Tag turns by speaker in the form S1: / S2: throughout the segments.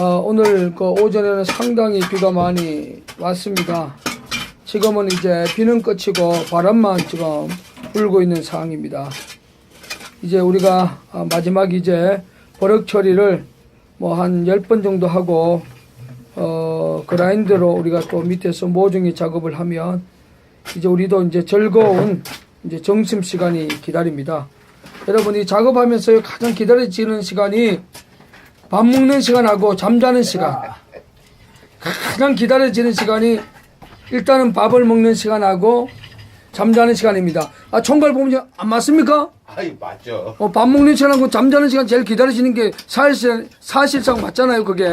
S1: 어, 오늘 그 오전에는 상당히 비가 많이 왔습니다. 지금은 이제 비는 그치고 바람만 지금 불고 있는 상황입니다. 이제 우리가 아, 마지막 이제 버럭 처리를 뭐 한 10번 정도 하고 어 그라인더로 우리가 또 밑에서 모종이 작업을 하면 이제 우리도 이제 즐거운 이제 점심 시간이 기다립니다. 여러분 이 작업하면서 가장 기다려지는 시간이 밥 먹는 시간하고 잠자는 시간. 가장 기다려지는 시간이 일단은 밥을 먹는 시간하고 잠자는 시간입니다. 아 총괄 보면 안 맞습니까?
S2: 아이 맞죠.
S1: 어, 밥 먹는 시간하고 잠자는 시간 제일 기다리시는 게 사실상, 사실상 맞잖아요, 그게.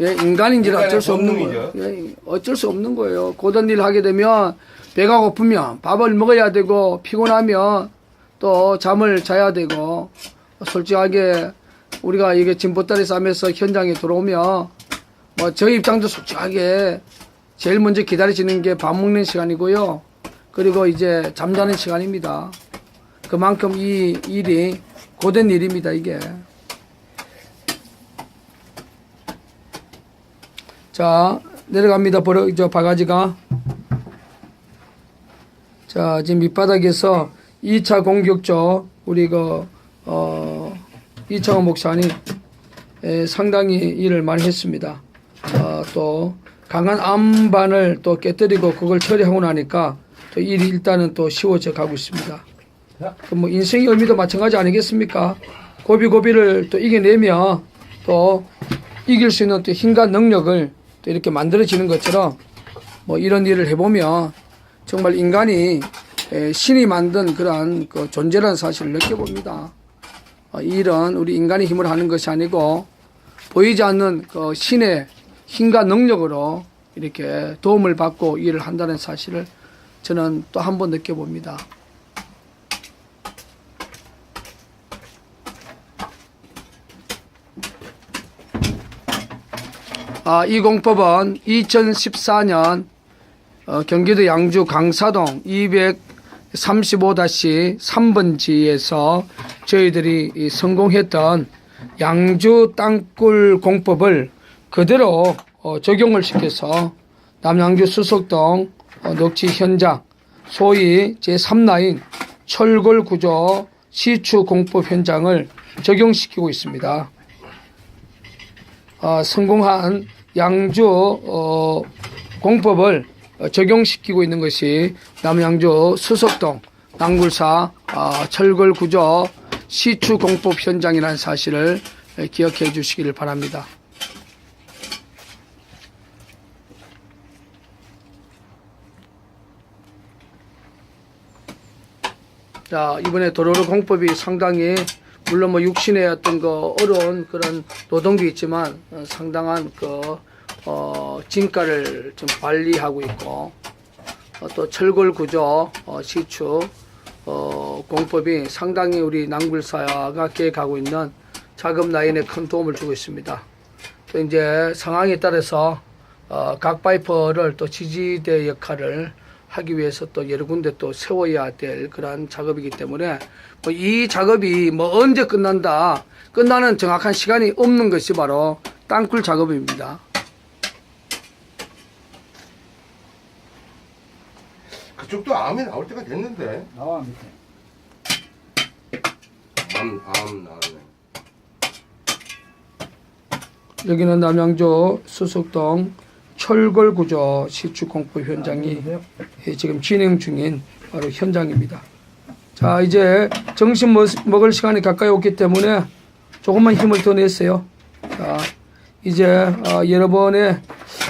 S1: 예, 인간인지라 어쩔 수 없는 거예요. 예, 어쩔 수 없는 거예요. 고단 일을 하게 되면 배가 고프면 밥을 먹어야 되고 피곤하면 또 잠을 자야 되고 솔직하게 우리가 이게 진보다리 싸면서 현장에 들어오면 뭐 저희 입장도 솔직하게 제일 먼저 기다려지는 게 밥 먹는 시간이고요. 그리고 이제 잠자는 시간입니다. 그만큼 이 일이 고된 일입니다, 이게. 자, 내려갑니다. 버려, 저 바가지가. 자, 지금 밑바닥에서 2차 공격조, 우리 그, 어, 이창호 목사님, 에, 상당히 일을 많이 했습니다. 어, 또, 강한 암반을 또 깨뜨리고 그걸 처리하고 나니까 또 일이 일단은 또 쉬워져 가고 있습니다. 그뭐 인생의 의미도 마찬가지 아니겠습니까? 고비고비를 또 이겨내며 또 이길 수 있는 또 힘과 능력을 또 이렇게 만들어지는 것처럼 뭐 이런 일을 해보면 정말 인간이 에, 신이 만든 그러한 그 존재라는 사실을 느껴봅니다. 어, 이 일은 우리 인간의 힘으로 하는 것이 아니고 보이지 않는 그 신의 힘과 능력으로 이렇게 도움을 받고 일을 한다는 사실을 저는 또 한 번 느껴봅니다. 아, 이 공법은 2014년 어, 경기도 양주 강사동 235-3번지에서 저희들이 이 성공했던 양주 땅굴 공법을 그대로 어, 적용을 시켜서 남양주 수석동 어, 녹지 현장 소위 제3라인 철골 구조 시추 공법 현장을 적용시키고 있습니다. 어, 성공한 양주 어, 공법을 어, 적용시키고 있는 것이 남양주 수석동 낭굴사 어, 철골 구조 시추 공법 현장이라는 사실을 에, 기억해 주시기를 바랍니다. 자 이번에 도로로 공법이 상당히 물론 뭐 육신의 어떤 그 어려운 그런 노동도 있지만 어, 상당한 그 어, 진가를 좀 관리하고 있고 어, 또 철골 구조 어, 시추 어, 공법이 상당히 우리 낭굴사가 계획하고 있는 작업 라인에 큰 도움을 주고 있습니다. 또 이제 상황에 따라서 어, 각 파이퍼를 또 지지대 역할을 하기 위해서 또 여러 군데 또 세워야 될 그러한 작업이기 때문에 뭐 이 작업이 뭐 언제 끝난다 끝나는 정확한 시간이 없는 것이 바로 땅굴 작업입니다.
S2: 그쪽도 암이 나올 때가 됐는데.
S3: 나와 밑에.
S2: 암, 암 나왔네.
S1: 여기는 남양주 수석동 철골 구조 시추 공법 현장이 예, 지금 진행 중인 바로 현장입니다. 자 이제 먹- 먹을 시간이 가까이 왔기 때문에 조금만 힘을 더 냈어요. 자 이제 어, 여러분의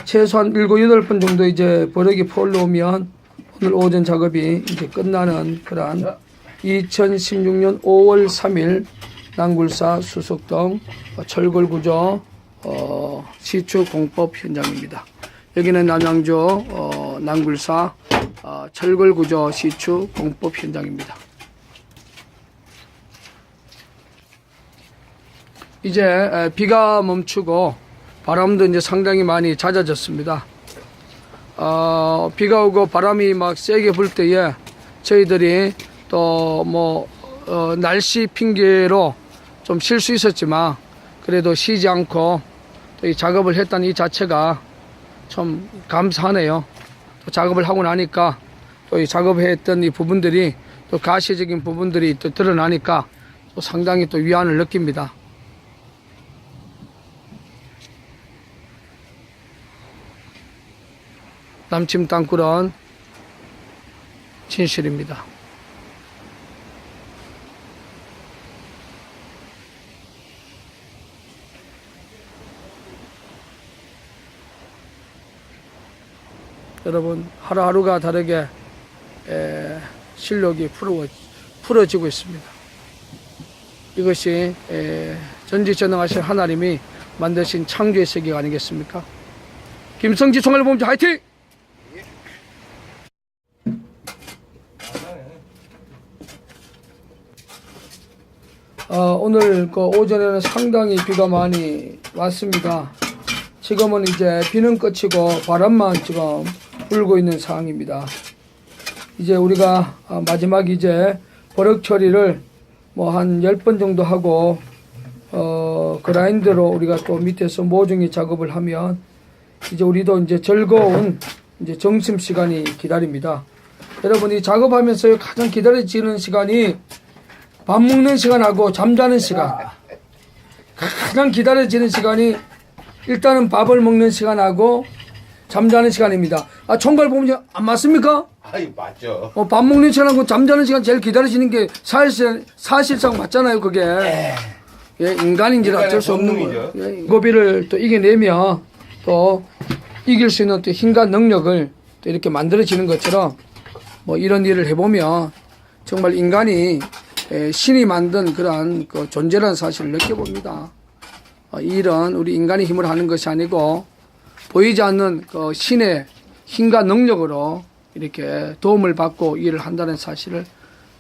S1: 최소한 일곱 여덟 번 정도 이제 버럭이 풀러오면 오늘 오전 작업이 이제 끝나는 그러한 2016년 5월 3일 낭굴사 수석동 어, 철골 구조 어, 시추 공법 현장입니다. 여기는 남양주 어, 낭굴사 어, 철골 구조 시추 공법 현장입니다. 이제 에, 비가 멈추고 바람도 이제 상당히 많이 잦아졌습니다. 어, 비가 오고 바람이 막 세게 불 때에 저희들이 또뭐 어, 날씨 핑계로 좀 쉴 수 있었지만 그래도 쉬지 않고 이 작업을 했다는 이 자체가 참 감사하네요. 또 작업을 하고 나니까 또 이 작업했던 이 부분들이 또 가시적인 부분들이 또 드러나니까 또 상당히 또 위안을 느낍니다. 남침 땅굴은 진실입니다. 여러분 하루하루가 다르게 에, 실력이 풀어, 풀어지고 있습니다. 이것이 에, 전지전능하신 하나님이 만드신 창조의 세계가 아니겠습니까? 김성지 총괄본부 화이팅! 어, 오늘 그 오전에는 상당히 비가 많이 왔습니다. 지금은 이제 비는 그치고 바람만 지금 불고 있는 상황입니다. 이제 우리가 아, 마지막 이제 버럭 처리를 뭐 한 10번 정도 하고 어 그라인더로 우리가 또 밑에서 모종이 작업을 하면 이제 우리도 이제 즐거운 이제 점심 시간이 기다립니다. 여러분 이 작업하면서 가장 기다려지는 시간이 밥 먹는 시간하고 잠자는 시간. 가장 기다려지는 시간이 일단은 밥을 먹는 시간하고 잠자는 시간입니다. 아, 총괄 보면 안 맞습니까?
S2: 아이 맞죠.
S1: 어, 밥 먹는 시간하고 잠자는 시간 제일 기다리시는 게 사실, 사실상 맞잖아요, 그게. 예, 인간인지라 어쩔 수 없는 거예요.
S2: 본능이죠.
S1: 예, 고비를 또 이겨내면 또 이길 수 있는 또 힘과 능력을 또 이렇게 만들어지는 것처럼 뭐 이런 일을 해보면 정말 인간이 에, 신이 만든 그러한 그 존재라는 사실을 느껴봅니다. 어, 이 일은 우리 인간의 힘으로 하는 것이 아니고 보이지 않는 그 신의 힘과 능력으로 이렇게 도움을 받고 일을 한다는 사실을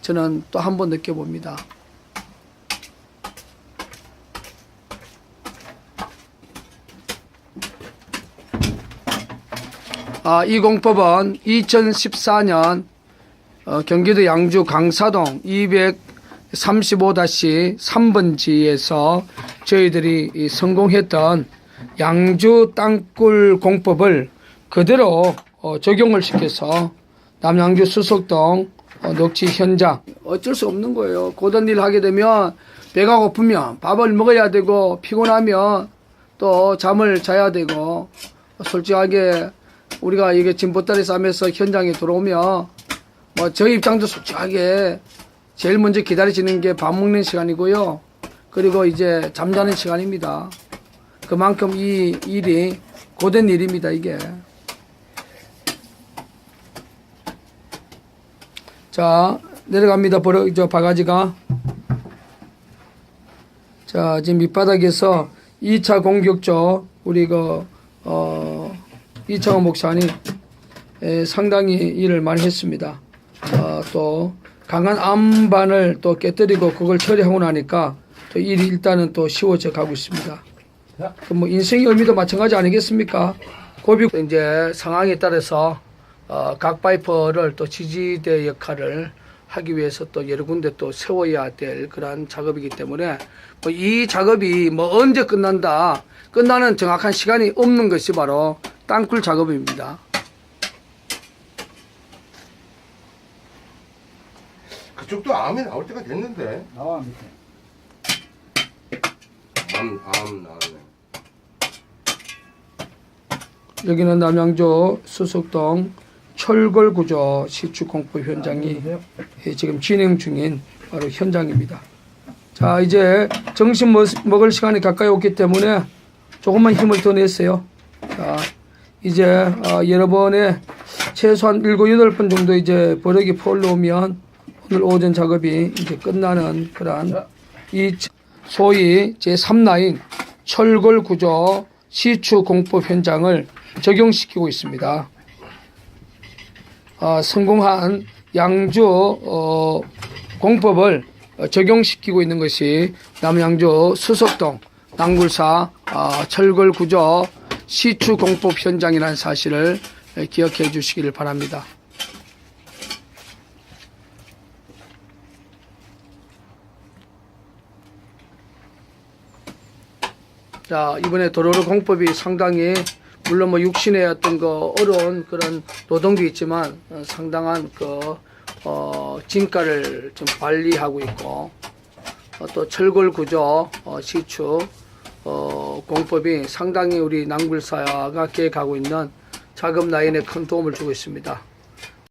S1: 저는 또 한 번 느껴봅니다. 아, 이 공법은 2014년 어, 경기도 양주 강사동 235-3번지에서 저희들이 이 성공했던 양주 땅굴 공법을 그대로 어, 적용을 시켜서 남양주 수석동 어, 녹지 현장 어쩔 수 없는 거예요. 고된 일 하게 되면 배가 고프면 밥을 먹어야 되고 피곤하면 또 잠을 자야 되고 솔직하게 우리가 이게 진보다리 싸면서 현장에 들어오면 뭐 저희 입장도 솔직하게 제일 먼저 기다려지는 게 밥 먹는 시간이고요. 그리고 이제 잠자는 시간입니다. 그만큼 이 일이 고된 일입니다, 이게. 자, 내려갑니다. 버려, 저 바가지가. 자, 지금 밑바닥에서 2차 공격조, 우리 그, 어, 이창원 목사님, 에, 상당히 일을 많이 했습니다. 어, 또, 강한 암반을 또 깨뜨리고 그걸 처리하고 나니까 또 일이 일단은 또 쉬워져 가고 있습니다. 그뭐 인생의 의미도 마찬가지 아니겠습니까? 고비 이제 상황에 따라서 어, 각 파이퍼를 또 지지대 역할을 하기 위해서 또 여러 군데 또 세워야 될 그러한 작업이기 때문에 뭐 이 작업이 뭐 언제 끝난다 끝나는 정확한 시간이 없는 것이 바로 땅굴 작업입니다.
S2: 그쪽도 암이 나올 때가 됐는데.
S3: 나와 밑에.
S2: 암, 암 나오네.
S1: 여기는 남양주 수석동 철골구조 시축 공포 현장이 예, 지금 진행 중인 바로 현장입니다. 자 이제 먹- 먹을 시간이 가까이 왔기 때문에 조금만 힘을 더 냈어요. 자 이제 어, 여러분의 최소한 7, 8번 정도 이제 버럭이 풀러오면 오늘 오전 작업이 이제 끝나는 그러한 이 소위 제3라인 철골 구조 시추 공법 현장을 적용시키고 있습니다. 어, 성공한 양주 어, 공법을 어, 적용시키고 있는 것이 남양주 수석동 낭굴사 어, 철골 구조 시추 공법 현장이라는 사실을 에, 기억해 주시기를 바랍니다. 자, 이번에 도로로 공법이 상당히 물론 뭐 육신의 어떤 그 어려운 그런 노동도 있지만 어, 상당한 그 어, 진가를 좀 관리하고 있고 어, 또 철골 구조 어, 시축 어, 공법이 상당히 우리 낭불사가 계획하고 있는 자금 라인에 큰 도움을 주고 있습니다.